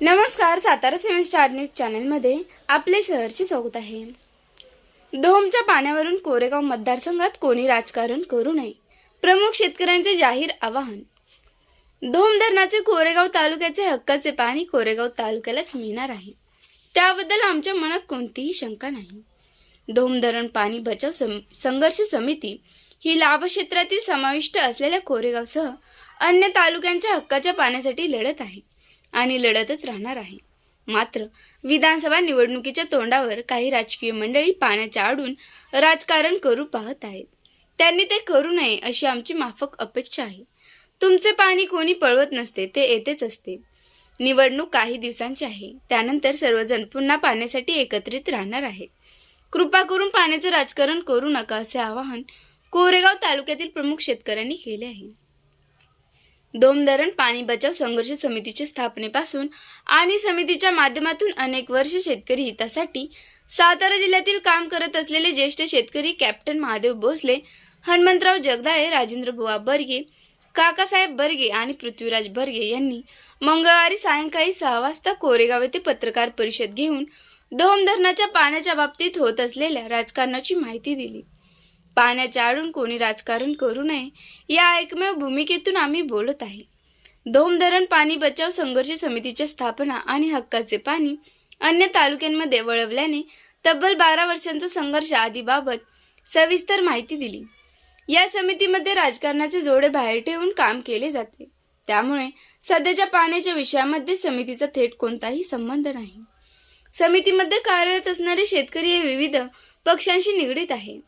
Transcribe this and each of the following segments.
नमस्कार सातारा सेवन star news चॅनलमध्ये आपले सहर्षी स्वागत आहे. धोमच्या पाण्यावरून कोरेगाव मतदारसंघात कोणी राजकारण करू नये प्रमुख शेतकऱ्यांचे जाहीर आवाहन. धोम धरणाचे कोरेगाव तालुक्याचे हक्काचे पाणी कोरेगाव तालुक्यालाच मिळणार आहे. त्याबद्दल आमच्या मनात कोणतीही शंका नाही. धोम धरण पाणी बचाव सम संघर्ष समिती ही लाभक्षेत्रातील समाविष्ट असलेल्या कोरेगावसह अन्य तालुक्यांच्या हक्काच्या पाण्यासाठी लढत आहे. आणि लढतच राहणार आहे. मात्र विधानसभा निवडणुकीच्या तोंडावर काही राजकीय मंडळी पाण्याच्या आडून राजकारण करू पाहत आहेत. त्यांनी ते करू नये अशी आमची माफक अपेक्षा आहे. तुमचे पाणी कोणी पळवत नसते ते येतेच असते. निवडणूक काही दिवसांची आहे. त्यानंतर सर्वजण पुन्हा पाण्यासाठी एकत्रित राहणार आहे कृपा करून पाण्याचं राजकारण करू नका असे आवाहन कोरेगाव तालुक्यातील प्रमुख शेतकऱ्यांनी केले आहे. दोमधरण पाणी बचाव संघर्ष समितीच्या स्थापनेपासून आणि समितीच्या माध्यमातून अनेक वर्ष शेतकरी हितासाठी सातारा जिल्ह्यातील काम करत असलेले ज्येष्ठ शेतकरी कॅप्टन महादेव भोसले हनुमंतराव जगदाळे राजेंद्र बुवा बर्गे काकासाहेब बर्गे आणि पृथ्वीराज बर्गे यांनी मंगळवारी सायंकाळी सहा वाजता कोरेगाव येथे पत्रकार परिषद घेऊन दोम धरणाच्या पाण्याच्या बाबतीत होत असलेल्या राजकारणाची माहिती दिली. पाण्याच्या आडून कोणी राजकारण करू नये या एकमेव भूमिकेतून आम्ही बोलत आहे. धोम धरण पाणी बचाव संघर्ष समितीच्या स्थापना आणि हक्काचे पाणी अन्य तालुक्यांमध्ये वळवल्याने तब्बल बारा वर्षांचा संघर्ष आदीबाबत सविस्तर माहिती दिली. या समितीमध्ये राजकारणाचे जोडे बाहेर ठेवून काम केले जाते. त्यामुळे सध्याच्या पाण्याच्या विषयामध्ये समितीचा थेट कोणताही संबंध नाही. समितीमध्ये कार्यरत असणारे शेतकरी हे विविध पक्षांशी निगडीत आहे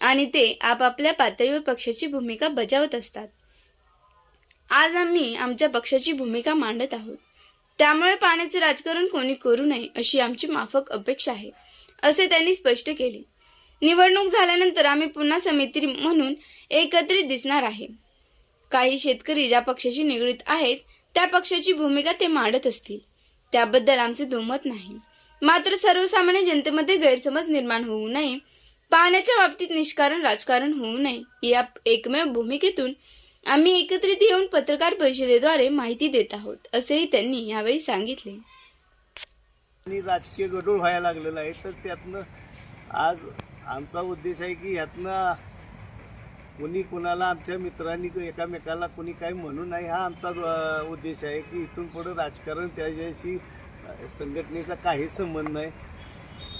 आणि ते आपापल्या पातळीवर पक्षाची भूमिका बजावत असतात. आज आम्ही आमच्या पक्षाची भूमिका मांडत आहोत. त्यामुळे पाण्याचे राजकारण कोणी करू नये अशी आमची माफक अपेक्षा आहे असे त्यांनी स्पष्ट केले. निवडणूक झाल्यानंतर आम्ही पुन्हा समिती म्हणून एकत्रित दिसणार आहे. काही शेतकरी ज्या पक्षाशी निगडीत आहेत त्या पक्षाची भूमिका ते मांडत असतील. त्याबद्दल आमचे दुमत नाही. मात्र सर्वसामान्य जनतेमध्ये गैरसमज निर्माण होऊ नये पाण्याच्या बाबतीत निष्कारण राजकारण होऊ नये. या एकमेव भूमिकेतून आम्ही एकत्रित येऊन पत्रकार परिषदेद्वारे माहिती देत आहोत असेही त्यांनी यावेळी सांगितले. आणि राजकीय गडूळ व्हायला लागलेला आहे तर त्यातनं आज आमचा उद्देश आहे की ह्यातनं कोणी कुणाला आमच्या मित्रांनी एकामेकाला कोणी काही म्हणू नये हा आमचा उद्देश आहे की इथून पुढं राजकारण त्याच्याशी संघटनेचा काही संबंध नाही.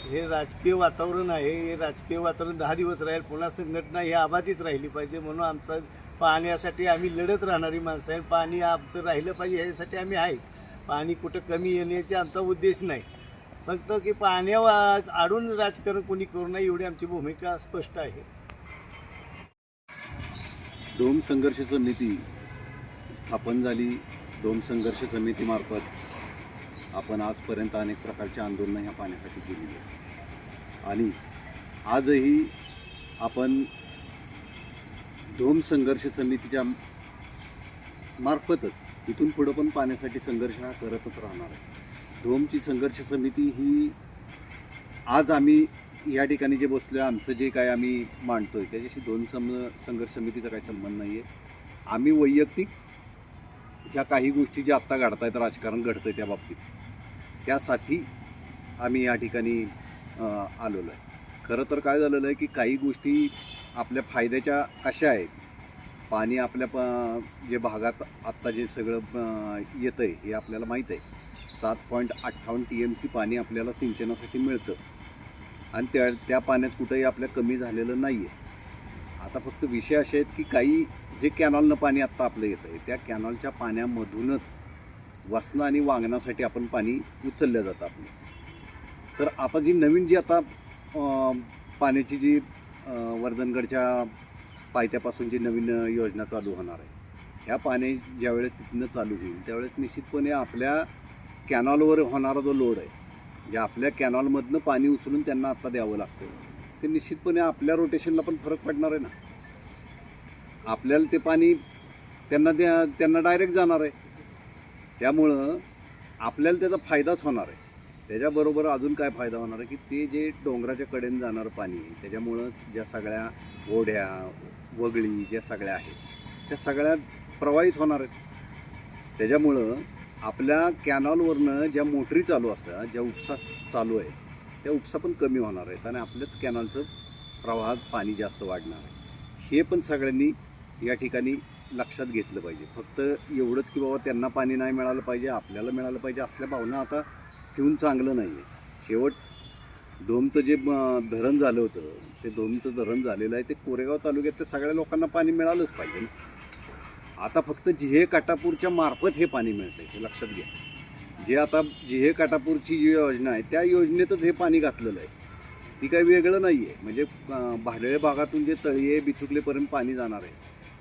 हे राजकीय वातावरण आहे हे राजकीय वातावरण दहा दिवस राहील पुन्हा संघटना ही अबाधित राहिली पाहिजे म्हणून आमचा पाण्यासाठी आम्ही लढत राहणारी माणसं आहे पाणी आमचं राहिलं पाहिजे यासाठी आम्ही आहे पाणी कुठं कमी येण्याचा आमचा उद्देश नाही. फक्त की पाण्यावर आडून राजकारण कोणी करू नये एवढी आमची भूमिका स्पष्ट आहे. दोन संघर्ष समिती स्थापन झाली. दोन संघर्ष समितीमार्फत आपण आजपर्यंत अनेक प्रकारची आंदोलनं ह्या पाण्यासाठी केलेली आहेत. आणि आजही आपण धोम संघर्ष समितीच्या मार्फतच इथून पुढं पण पाण्यासाठी संघर्ष हा करतच राहणार आहे. धोमची संघर्ष समिती ही आज आम्ही या ठिकाणी जे बसलो आहे आमचं जे काय आम्ही मांडतो आहे त्याच्याशी दोन सम संघर्ष समितीचा काही संबंध नाही आहे आम्ही वैयक्तिक ह्या काही गोष्टी ज्या आत्ता घडतायत राजकारण घडतं आहे त्या बाबतीत. त्यासाठी आम्ही या ठिकाणी आलेलो आहे. खरं तर काय झालेलं आहे की काही गोष्टी आपल्या फायद्याच्या कशा आहेत? पाणी आपल्या प जे भागात आत्ता जे सगळं येतं आहे हे आपल्याला माहीत आहे. सात पॉईंट अठ्ठावन्न टी एम सी पाणी आपल्याला सिंचनासाठी मिळतं. आणि त्या त्या पाण्यात कुठंही आपल्या कमी झालेलं नाही आहे आता फक्त विषय असे आहेत की काही जे कॅनॉलनं पाणी आत्ता आपलं येतं आहे त्या कॅनॉलच्या पाण्यामधूनच वसणं आणि वांगणासाठी आपण पाणी उचललं जातं आपलं. तर आता जी नवीन जी आता पाण्याची जी वर्धनगडच्या पायथ्यापासून जी नवीन योजना चालू होणार आहे ह्या पाणी ज्यावेळेस तिथनं चालू होईल त्यावेळेस निश्चितपणे आपल्या कॅनॉलवर होणारा जो लोड आहे जे आपल्या कॅनॉलमधनं पाणी उचलून त्यांना आत्ता द्यावं लागतं ते निश्चितपणे आपल्या रोटेशनला पण फरक पडणार आहे ना. आपल्याला ते पाणी त्यांना द्या त्यांना डायरेक्ट जाणार आहे. त्यामुळं आपल्याला त्याचा फायदाच होणार आहे. त्याच्याबरोबर अजून काय फायदा होणार आहे की ते जे डोंगराच्या कडेने जाणारं पाणी आहे त्याच्यामुळं ज्या सगळ्या ओढ्या वगळी ज्या सगळ्या आहेत त्या सगळ्या प्रवाहित होणार आहेत. त्याच्यामुळं आपल्या कॅनॉलवरनं ज्या मोटरी चालू असतात ज्या उपसा चालू आहे त्या उपसा पण कमी होणार आहेत आणि आपल्याच कॅनॉलचं प्रवाहात पाणी जास्त वाढणार आहे. हे पण सगळ्यांनी या ठिकाणी लक्षात घेतलं पाहिजे. फक्त एवढंच की बाबा त्यांना पाणी नाही मिळालं पाहिजे आपल्याला मिळालं पाहिजे असल्या भावना आता ठेवून चांगलं नाही आहे शेवट दोमचं जे धरण झालं होतं ते दोमचं धरण झालेलं आहे ते कोरेगाव तालुक्यात सगळ्या लोकांना पाणी मिळालंच पाहिजे ना. आता फक्त जिहे काटापूरच्या मार्फत हे पाणी मिळतं हे लक्षात घ्या. जे आता जिहे काटापूरची जी योजना आहे त्या योजनेतच हे पाणी घातलेलं आहे. ती काही वेगळं नाही आहे म्हणजे भाडळे भागातून जे तळीये बिचुकलेपर्यंत पाणी जाणार आहे.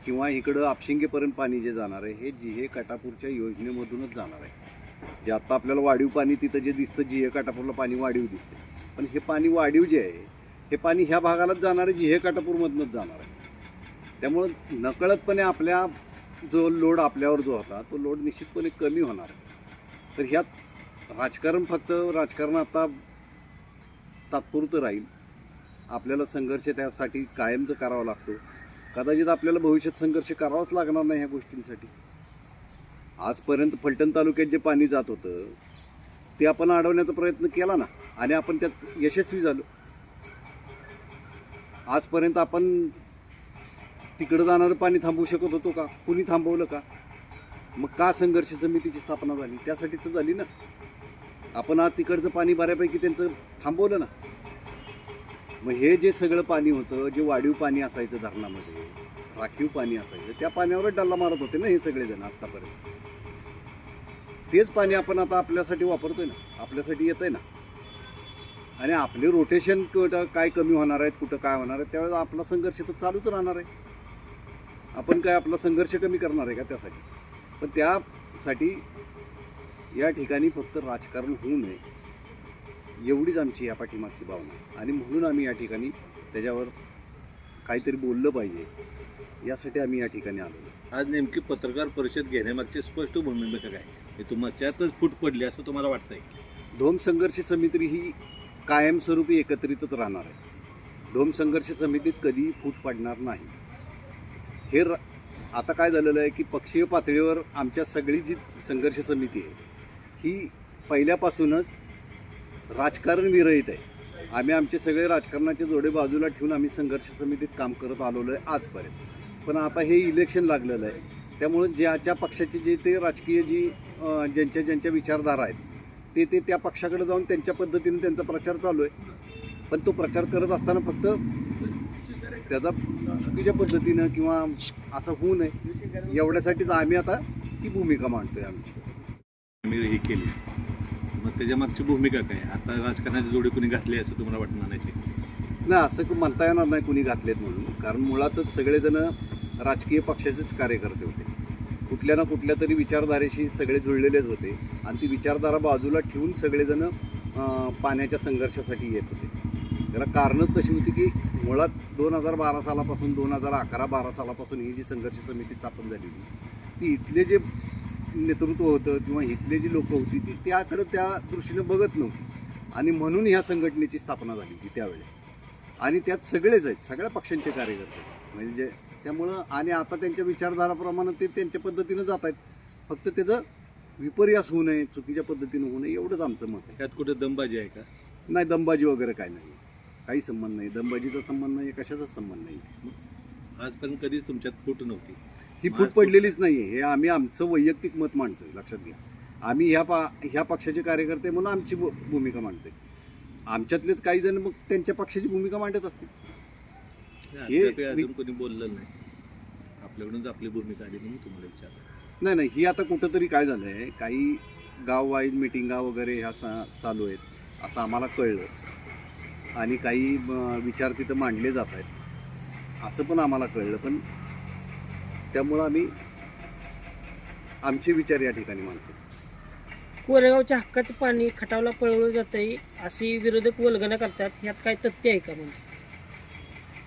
किंवा इकडं आपशिंगेपर्यंत पाणी जे जाणार आहे हे जिहे काटापूरच्या योजनेमधूनच जाणार आहे. जे आत्ता आपल्याला वाढीव पाणी तिथं जे दिसतं जिहे काटापूरला पाणी वाढीव दिसतं. पण हे पाणी वाढीव जे आहे हे पाणी ह्या भागालाच जाणार आहे जिहे काटापूरमधूनच जाणार आहे. त्यामुळं नकळतपणे आपल्या जो लोड आपल्यावर जो होता तो लोड निश्चितपणे कमी होणार आहे. तर ह्यात राजकारण फक्त राजकारण आता तात्पुरतं राहील. आपल्याला संघर्ष त्यासाठी कायमचं करावा लागतो. कदाचित आपल्याला भविष्यात संघर्ष करावाच लागणार नाही ह्या गोष्टींसाठी. आजपर्यंत फलटण तालुक्यात जे पाणी जात होतं ते आपण अडवण्याचा प्रयत्न केला ना आणि आपण त्यात यशस्वी झालो. आजपर्यंत आपण तिकडं जाणारं पाणी थांबवू शकत होतो का? कुणी थांबवलं का? मग का संघर्ष समितीची स्थापना झाली? त्यासाठीच तर झाली ना. आपण आज तिकडचं पाणी बऱ्यापैकी त्यांचं थांबवलं ना. मग हे जे सगळं पाणी होतं जे वाढीव पाणी असायचं धरणामध्ये राखीव पाणी असायचं त्या पाण्यावरच डल्ला मारत होते ना हे सगळेजण आत्तापर्यंत. तेच पाणी आपण आता आपल्यासाठी वापरतोय ना आपल्यासाठी येत आहे ना. आणि आपले रोटेशन कुठं काय कमी होणार आहेत कुठं काय होणार आहे त्यावेळेस आपला संघर्ष तर चालूच राहणार आहे. आपण काय आपला संघर्ष कमी करणार आहे का त्यासाठी? पण त्यासाठी या ठिकाणी फक्त राजकारण होऊ नये. एवढीच आमची या पाठीमागची भावना. आणि म्हणून आम्ही या ठिकाणी त्याच्यावर काहीतरी बोललं पाहिजे. यासाठी आम्ही या ठिकाणी आलो. आज नेमकी पत्रकार परिषद घेण्यामागची स्पष्ट भूमिका काय? हे तुमच्यातच फूट पडली असं तुम्हाला वाटतंय? धोम संघर्ष समिती ही कायमस्वरूपी एकत्रितच राहणार आहे. धोम संघर्ष समितीत कधी फूट पडणार नाही. हे र आता काय झालेलं आहे की पक्षीय पातळीवर आमच्या सगळी जी संघर्ष समिती आहे ही पहिल्यापासूनच राजकारण विरहित आहे. आम्ही आमचे सगळे राजकारणाचे जोडे बाजूला ठेवून आम्ही संघर्ष समितीत काम करत आलेलो आहे आजपर्यंत. पण आता हे इलेक्शन लागलेलं आहे. त्यामुळं ज्याच्या पक्षाची जे ते राजकीय जी ज्यांच्या ज्यांच्या विचारधारा आहेत ते ते त्या पक्षाकडे जाऊन त्यांच्या पद्धतीने त्यांचा प्रचार चालू आहे. पण तो प्रचार करत असताना फक्त त्याचा चुकीच्या पद्धतीनं किंवा असं होऊ नये एवढ्यासाठीच आम्ही आता ती भूमिका मांडतोय आमची. हे केली. त्याच्या मागची भूमिका काय? आता राजकारणाची जोडी कुणी घातली असं तुम्हाला वाटणार नाही नाही असं म्हणता येणार नाही कुणी घातलेत म्हणून. कारण मुळातच सगळेजण राजकीय पक्षाचेच कार्यकर्ते होते. कुठल्या ना कुठल्या तरी विचारधारेशी सगळे जुळलेलेच होते. आणि ती विचारधारा बाजूला ठेवून सगळेजण पाण्याच्या संघर्षासाठी येत होते. त्याला कारणच तशी होती की मुळात दोन हजार बारा सालापासून दोन हजार अकरा बारा सालापासून ही जी संघर्ष समिती स्थापन झाली होती ती इथले जे नेतृत्व होतं किंवा इथले जी लोकं होती ती त्याकडं त्या दृष्टीनं बघत नव्हती. आणि म्हणून ह्या संघटनेची स्थापना झाली होती त्यावेळेस. आणि त्यात सगळेच आहेत सगळ्या पक्षांचे कार्यकर्ते. म्हणजे त्यामुळं आणि आता त्यांच्या विचारधाराप्रमाणे ते त्यांच्या पद्धतीनं जात आहेत. फक्त त्याचं विपर्यास होऊ नये चुकीच्या पद्धतीनं होऊ नये एवढंच आमचं मत आहे. त्यात कुठे दमबाजी आहे का? नाही दमबाजी वगैरे काय नाही. काही संबंध नाही. दमबाजीचा संबंध नाही कशाचाच संबंध नाही. आजपर्यंत कधीच तुमच्यात फूट नव्हती. ही फूट पडलेलीच नाही हे आम्ही आमचं वैयक्तिक मत मांडतोय लक्षात घ्या. आम्ही ह्या पा ह्या पक्षाचे कार्यकर्ते म्हणून आमची भूमिका मांडतोय. आमच्यातलेच काही जण मग त्यांच्या पक्षाची भूमिका मांडत असतील. हे- अजून कोणी बोललं नाही. आपल्याकडूनच आपली भूमिका आली म्हणून तुम्हाला विचारलं. नाही नाही ही आता कुठंतरी काय झालं आहे काही गाव वाईज मिटिंगा वगैरे ह्या सा चालू आहेत असं आम्हाला कळलं. आणि काही विचार तिथं मांडले जात आहेत असं पण आम्हाला कळलं. पण त्यामुळं आम्ही आमचे विचार या ठिकाणी मांडतो. कोरेगावच्या हक्काचं पाणी खटावला पळवलं जातंय अशी विरोधक वल्गना करतात यात काय तथ्य आहे का म्हणजे?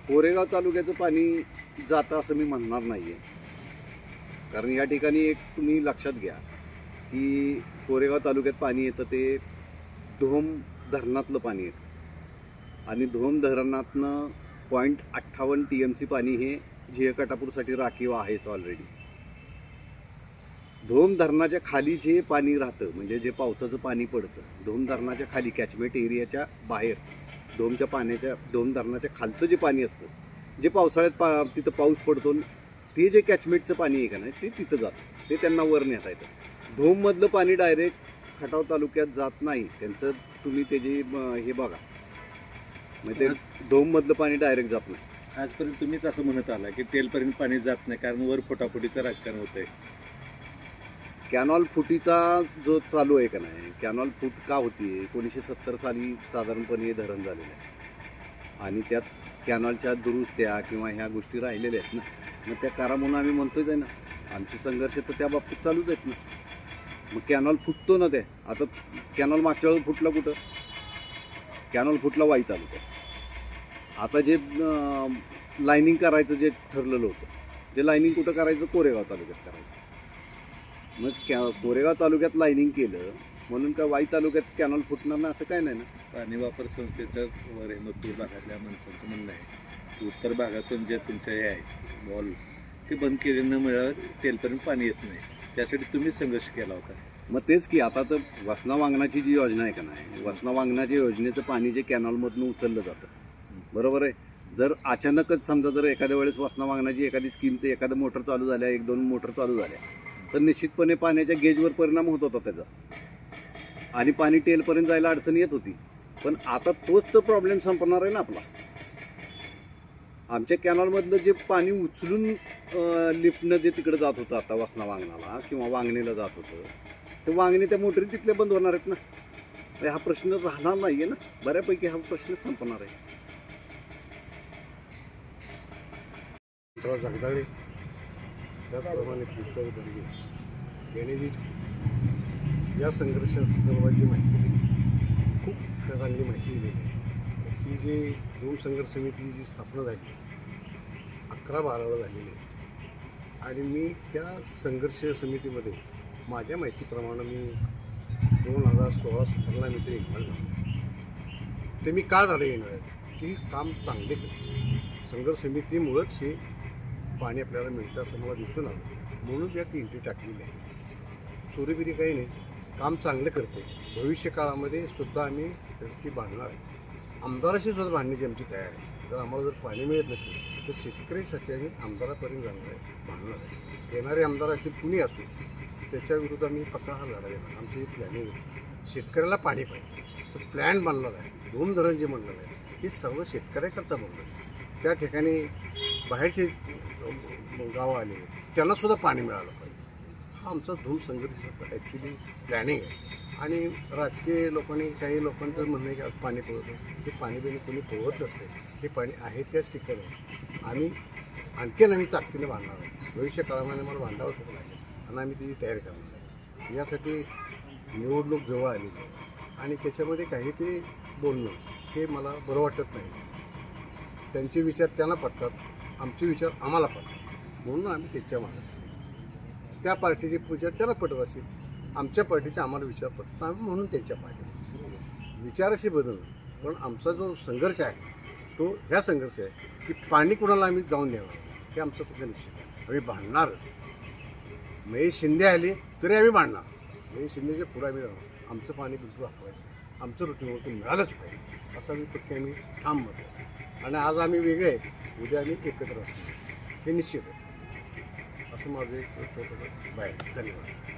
कोरेगाव तालुक्याचं पाणी जातं असं मी म्हणणार नाही आहे कारण या ठिकाणी एक तुम्ही लक्षात घ्या की कोरेगाव तालुक्यात पाणी येतं ते धोम धरणातलं पाणी येतं. आणि धोम धरणातनं पॉईंट अठ्ठावन्न टी एम सी पाणी हे झिय कटापूरसाठी राखीव आहेच ऑलरेडी धोम धरणाच्या खाली जे पाणी राहतं म्हणजे जे पावसाचं पाणी पडतं धोम धरणाच्या खाली कॅचमेट एरियाच्या बाहेर धोमच्या पाण्याच्या धोम धरणाच्या खालचं जे पाणी असतं जे पावसाळ्यात पा तिथं पाऊस पडतो ते जे कॅचमेटचं पाणी आहे का नाही ते तिथं जातं. ते त्यांना वर नेता येतं. धोममधलं पाणी डायरेक्ट खटाव तालुक्यात जात नाही. त्यांचं तुम्ही त्याची म, हे बघा. म्हणजे ते धोममधलं पाणी डायरेक्ट जात नाही. आजपर्यंत तुम्हीच असं म्हणत आला की तेलपर्यंत पाणी जात नाही कारण वर फोटाफोटीचं राजकारण होतंय. कॅनॉल फुटीचा जो चालू आहे का नाही कॅनॉल फूट का होती एकोणीसशे सत्तर साली साधारणपणे हे धरण झालेलं आहे. आणि त्यात कॅनॉलच्या दुरुस्त्या किंवा ह्या गोष्टी राहिलेल्या आहेत ना मग त्या करा म्हणून आम्ही म्हणतोच आहे ना आमचे संघर्ष तर त्या बाबतीत चालूच आहेत ना. मग कॅनॉल फुटतो ना ते? आता कॅनॉल मागच्या वेळेस फुटला कुठं? कॅनॉल फुटला वाई तालुक्यात. आता जे लाईनिंग करायचं जे ठरलेलं होतं जे लाईनिंग कुठं करायचं? कोरेगाव तालुक्यात करायचं. मग कॅ कोरेगाव तालुक्यात लाईनिंग केलं म्हणून का वाई तालुक्यात कॅनॉल फुटणार ना असं काय नाही ना? पाणी वापर संस्थेचं वर आहे मग दूर भागातल्या माणसांचं म्हणणं आहे की उत्तर भागातून जे तुमच्या हे आहे वॉल ते बंद केल्यामुळं तेलपर्यंत पाणी येत नाही. त्यासाठी तुम्हीच संघर्ष केला होता. मग तेच की आता तर वसना वांगणाची जी योजना आहे का नाही वसना वांगणाच्या योजनेचं पाणी जे कॅनॉलमधनं उचललं जातं बरोबर आहे. जर अचानकच समजा जर एखाद्या वेळेस वसना मागण्याची एखादी स्कीमचं एखादं मोटर चालू झाल्या एक दोन मोटर चालू झाल्या तर निश्चितपणे पाण्याच्या गेजवर परिणाम होत होता त्याचा. आणि पाणी टेलपर्यंत जायला अडचण येत होती. पण आता तोच तर प्रॉब्लेम संपणार आहे ना आपला. आमच्या कॅनॉलमधलं जे पाणी उचलून लिफ्टनं जे तिकडे जात होतं आता वसना वांगणाला किंवा वांगणीला जात होतं ते वांगणी त्या मोटरी तिथल्या बंद होणार आहेत ना? म्हणजे हा प्रश्न राहणार नाही आहे ना? बऱ्यापैकी हा प्रश्न संपणार आहे. मित्रा जगदाळे. त्याचप्रमाणे कृष्ण बर्गे यांनी जी या संघर्षासंदर्भात जी माहिती दिली. खूप चांगली माहिती दिलेली आहे. ही जी दोन संघर्ष समिती जी स्थापना झाली अकरा बाराला झालेली आहे. आणि मी त्या संघर्ष समितीमध्ये माझ्या माहितीप्रमाणे मी दोन हजार सोळा सतराला मी ते इन्व्हॉल्व झालो. ते मी का झालं येणार की काम चांगले करते संघर्ष समितीमुळंच हे पाणी आपल्याला मिळतं असं मला दिसून आलं. म्हणून यात एंट्री टाकलेली आहे. चोरीबिरी काही नाही. काम चांगलं करते. भविष्य काळामध्ये सुद्धा आम्ही त्यासाठी बांधणार आहे. आमदाराशी सुद्धा बांधण्याची आमची तयारी आहे. जर आम्हाला जर पाणी मिळत नसेल तर शेतकऱ्यासाठी आम्ही आमदारापर्यंत जाणार आहे बांधणार आहे. येणारे आमदार असतील कुणी असू त्याच्या विरुद्ध आम्ही पक्का हा लढा देणार. आमची ही प्लॅनिंग आहे. शेतकऱ्याला पाणी पाहिजे. तर प्लॅन बनणार आहे. दोन धरण जे म्हणणार आहे हे सर्व शेतकऱ्याकरता बनणार आहे. त्या ठिकाणी बाहेरचे गावं आले त्यांना सुद्धा पाणी मिळालं पाहिजे. हा आमचा धूम संघर्ष ॲक्च्युली प्लॅनिंग आहे. आणि राजकीय लोकांनी काही लोकांचं म्हणणं आहे की आज पाणी पुरवतो हे पाणी बिणी कोणी पुरवत नसते. हे पाणी आहे त्याच ठिकाणी. आहे. आम्ही आणखीन आम्ही ताकदीने बांधणार आहे भविष्य काळामध्ये मला बांधावंच होतं लागेल. आणि आम्ही त्याची तयारी करणार आहे यासाठी निवडणूक जवळ आलेली आहे आणि त्याच्यामध्ये काहीतरी बोलणं हे मला बरं वाटत नाही. त्यांचे विचार त्यांना पटतात. आमचे विचार आम्हाला पटतात. म्हणून आम्ही त्याच्यामागे त्या पार्टीचे विचार त्याला पटत असेल. आमच्या पार्टीचा आम्हाला विचार पटत आम्ही म्हणून त्यांच्या पार्टी विचाराशी बदल पण आमचा जो संघर्ष आहे तो ह्या संघर्ष आहे की पाणी कुणाला आम्ही जाऊन द्यावं हे आमचं फक्त निश्चित आहे. आम्ही भांडणारच. महेश शिंदे आले तरी आम्ही भांडणार. महेश शिंदेच्या पुढे आम्ही जाऊ आमचं पाणी बिलकुल हकवायचं आमचं रुटीन मिळालंच पाहिजे. असं आम्ही पक्की आम्ही ठाम म्हणतो आणि आज आम्ही वेगळे उद्या आम्ही एकत्र असतो हे निश्चित आहे. असं माझं एक छोटं बाय. धन्यवाद.